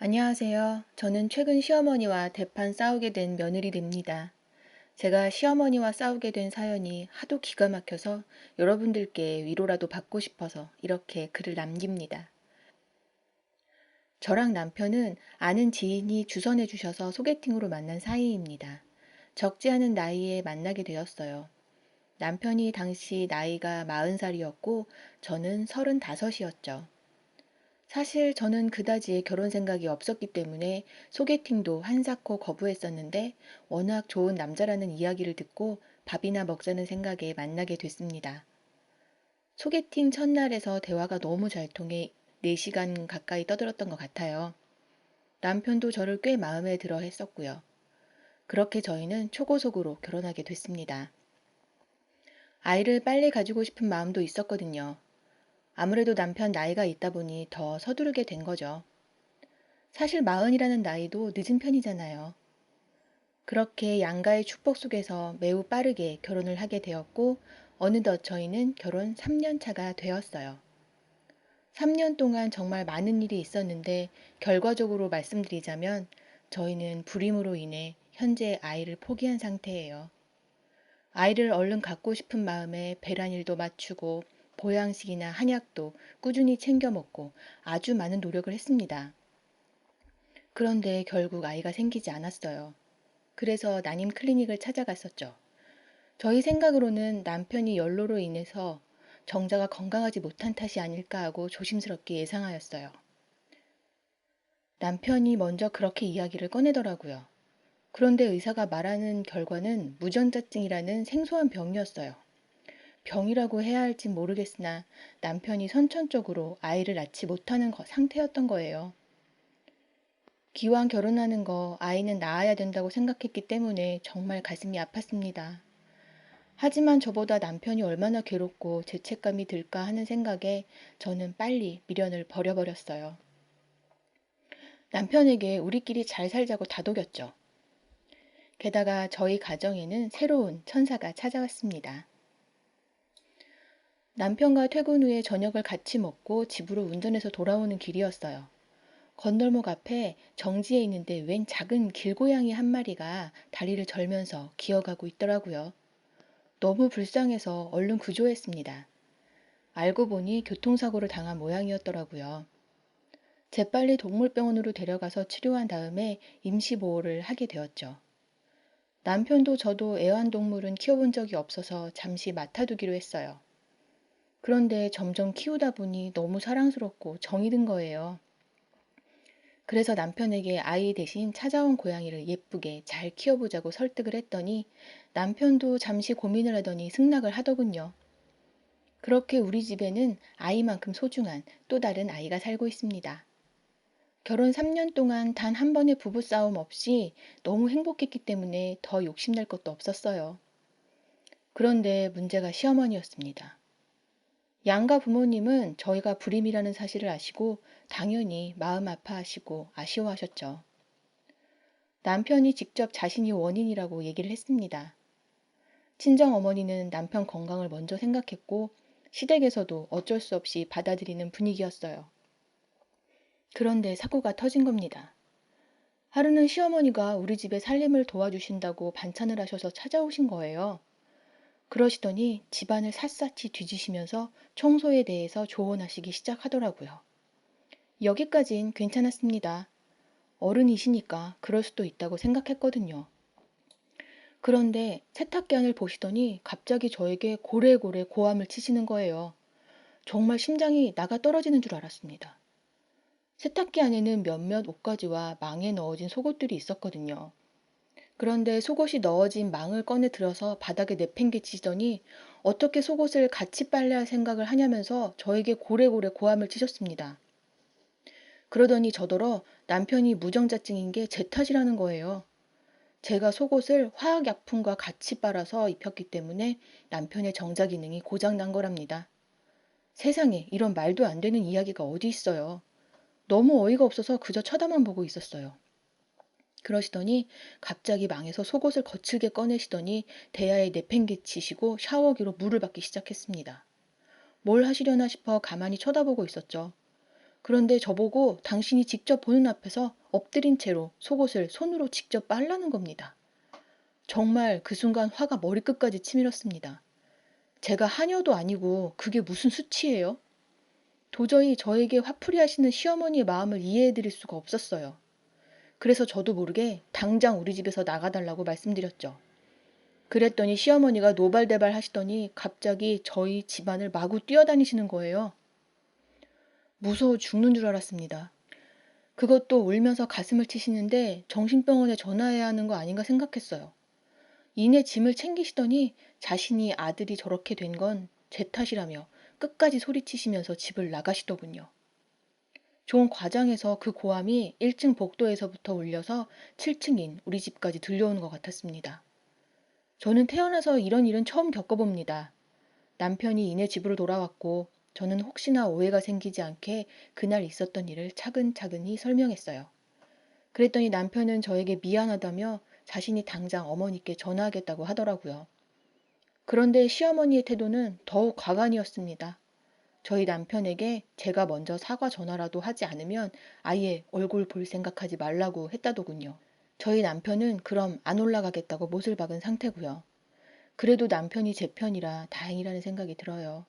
안녕하세요. 저는 최근 시어머니와 대판 싸우게 된 며느리입니다. 제가 시어머니와 싸우게 된 사연이 하도 기가 막혀서 여러분들께 위로라도 받고 싶어서 이렇게 글을 남깁니다. 저랑 남편은 아는 지인이 주선해 주셔서 소개팅으로 만난 사이입니다. 적지 않은 나이에 만나게 되었어요. 남편이 당시 나이가 40살이었고 저는 35이었죠. 사실 저는 그다지 결혼 생각이 없었기 때문에 소개팅도 한사코 거부했었는데 워낙 좋은 남자라는 이야기를 듣고 밥이나 먹자는 생각에 만나게 됐습니다. 소개팅 첫날에서 대화가 너무 잘 통해 4시간 가까이 떠들었던 것 같아요. 남편도 저를 꽤 마음에 들어 했었고요. 그렇게 저희는 초고속으로 결혼하게 됐습니다. 아이를 빨리 가지고 싶은 마음도 있었거든요. 아무래도 남편 나이가 있다 보니 더 서두르게 된 거죠. 사실 마흔이라는 나이도 늦은 편이잖아요. 그렇게 양가의 축복 속에서 매우 빠르게 결혼을 하게 되었고 어느덧 저희는 결혼 3년 차가 되었어요. 3년 동안 정말 많은 일이 있었는데 결과적으로 말씀드리자면 저희는 불임으로 인해 현재 아이를 포기한 상태예요. 아이를 얼른 갖고 싶은 마음에 배란 일도 맞추고 보양식이나 한약도 꾸준히 챙겨 먹고 아주 많은 노력을 했습니다. 그런데 결국 아이가 생기지 않았어요. 그래서 난임 클리닉을 찾아갔었죠. 저희 생각으로는 남편이 연로로 인해서 정자가 건강하지 못한 탓이 아닐까 하고 조심스럽게 예상하였어요. 남편이 먼저 그렇게 이야기를 꺼내더라고요. 그런데 의사가 말하는 결과는 무전자증이라는 생소한 병이었어요. 병이라고 해야 할진 모르겠으나 남편이 선천적으로 아이를 낳지 못하는 거, 상태였던 거예요. 기왕 결혼하는 거 아이는 낳아야 된다고 생각했기 때문에 정말 가슴이 아팠습니다. 하지만 저보다 남편이 얼마나 괴롭고 죄책감이 들까 하는 생각에 저는 빨리 미련을 버려버렸어요. 남편에게 우리끼리 잘 살자고 다독였죠. 게다가 저희 가정에는 새로운 천사가 찾아왔습니다. 남편과 퇴근 후에 저녁을 같이 먹고 집으로 운전해서 돌아오는 길이었어요. 건널목 앞에 정지해 있는데 웬 작은 길고양이 한 마리가 다리를 절면서 기어가고 있더라고요. 너무 불쌍해서 얼른 구조했습니다. 알고 보니 교통사고를 당한 모양이었더라고요. 재빨리 동물병원으로 데려가서 치료한 다음에 임시보호를 하게 되었죠. 남편도 저도 애완동물은 키워본 적이 없어서 잠시 맡아두기로 했어요. 그런데 점점 키우다 보니 너무 사랑스럽고 정이 든 거예요. 그래서 남편에게 아이 대신 찾아온 고양이를 예쁘게 잘 키워보자고 설득을 했더니 남편도 잠시 고민을 하더니 승낙을 하더군요. 그렇게 우리 집에는 아이만큼 소중한 또 다른 아이가 살고 있습니다. 결혼 3년 동안 단 한 번의 부부싸움 없이 너무 행복했기 때문에 더 욕심낼 것도 없었어요. 그런데 문제가 시어머니였습니다. 양가 부모님은 저희가 불임이라는 사실을 아시고 당연히 마음 아파하시고 아쉬워하셨죠. 남편이 직접 자신이 원인이라고 얘기를 했습니다. 친정 어머니는 남편 건강을 먼저 생각했고 시댁에서도 어쩔 수 없이 받아들이는 분위기였어요. 그런데 사고가 터진 겁니다. 하루는 시어머니가 우리 집에 살림을 도와주신다고 반찬을 하셔서 찾아오신 거예요. 그러시더니 집안을 샅샅이 뒤지시면서 청소에 대해서 조언하시기 시작하더라고요. 여기까진 괜찮았습니다. 어른이시니까 그럴 수도 있다고 생각했거든요. 그런데 세탁기 안을 보시더니 갑자기 저에게 고래고래 고함을 치시는 거예요. 정말 심장이 나가 떨어지는 줄 알았습니다. 세탁기 안에는 몇몇 옷가지와 망에 넣어진 속옷들이 있었거든요. 그런데 속옷이 넣어진 망을 꺼내 들어서 바닥에 내팽개치더니 어떻게 속옷을 같이 빨래할 생각을 하냐면서 저에게 고래고래 고함을 치셨습니다. 그러더니 저더러 남편이 무정자증인 게 제 탓이라는 거예요. 제가 속옷을 화학약품과 같이 빨아서 입혔기 때문에 남편의 정자 기능이 고장난 거랍니다. 세상에 이런 말도 안 되는 이야기가 어디 있어요. 너무 어이가 없어서 그저 쳐다만 보고 있었어요. 그러시더니 갑자기 망에서 속옷을 거칠게 꺼내시더니 대야에 내팽개치시고 샤워기로 물을 받기 시작했습니다. 뭘 하시려나 싶어 가만히 쳐다보고 있었죠. 그런데 저보고 당신이 직접 보는 앞에서 엎드린 채로 속옷을 손으로 직접 빨라는 겁니다. 정말 그 순간 화가 머리끝까지 치밀었습니다. 제가 하녀도 아니고 그게 무슨 수치예요? 도저히 저에게 화풀이 하시는 시어머니의 마음을 이해해 드릴 수가 없었어요. 그래서 저도 모르게 당장 우리 집에서 나가달라고 말씀드렸죠. 그랬더니 시어머니가 노발대발 하시더니 갑자기 저희 집안을 마구 뛰어다니시는 거예요. 무서워 죽는 줄 알았습니다. 그것도 울면서 가슴을 치시는데 정신병원에 전화해야 하는 거 아닌가 생각했어요. 이내 짐을 챙기시더니 자신이 아들이 저렇게 된 건 제 탓이라며 끝까지 소리치시면서 집을 나가시더군요. 좋은 과장에서 그 고함이 1층 복도에서부터 울려서 7층인 우리 집까지 들려오는 것 같았습니다. 저는 태어나서 이런 일은 처음 겪어봅니다. 남편이 이내 집으로 돌아왔고 저는 혹시나 오해가 생기지 않게 그날 있었던 일을 차근차근히 설명했어요. 그랬더니 남편은 저에게 미안하다며 자신이 당장 어머니께 전화하겠다고 하더라고요. 그런데 시어머니의 태도는 더욱 과간이었습니다. 저희 남편에게 제가 먼저 사과 전화라도 하지 않으면 아예 얼굴 볼 생각하지 말라고 했다더군요. 저희 남편은 그럼 안 올라가겠다고 못을 박은 상태고요. 그래도 남편이 제 편이라 다행이라는 생각이 들어요.